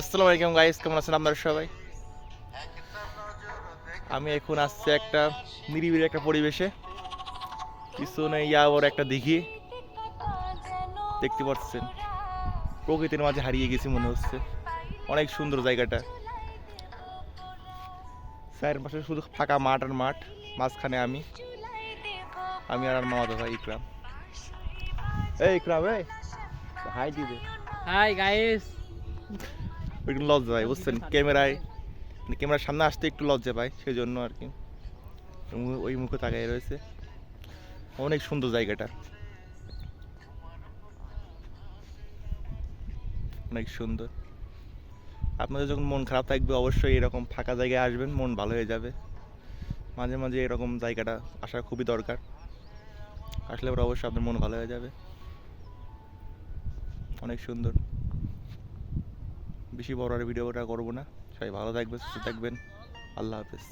আসসালামু আলাইকুম গাইস, কেমন আছেন আপনারা সবাই? আমি এখন আসছি একটা নিরিবিলি একটা পরিবেশে। পিছনে ইয়াবর একটা দিঘি। দেখতে পাচ্ছেন, প্রকৃতির মাঝে হারিয়ে গেছি মনে হচ্ছে। অনেক সুন্দর জায়গাটা। চারপাশে শুধু ফাঁকা মাঠ আর মাঠ, মাঝখানে আমি। আমি আর মামাতো ভাই ইকরাম। এই ইকরাম, এই। হাই দিবে হাই গাইস। একটু লজ্জা পাই বুঝছেন? ক্যামেরায় মানে ক্যামেরার সামনে আসতে একটু লজ্জা পাই সেই জন্য আর কি। ওই মুখে তাকাই রয়েছে। অনেক সুন্দর জায়গাটা। অনেক সুন্দর। আপনাদের যখন মন খারাপ থাকবে অবশ্যই এরকম ফাঁকা জায়গায় আসবেন মন ভালো হয়ে যাবে। মাঝে মাঝে এরকম জায়গাটা আসা খুবই দরকার। আসলে পরে অবশ্যই আপনার মন ভালো হয়ে যাবে। অনেক সুন্দর। বেশি বড় আর ভিডিওটা করব না। সবাই ভালো থাকবেন সুস্থ থাকবেন। আল্লাহ হাফেজ।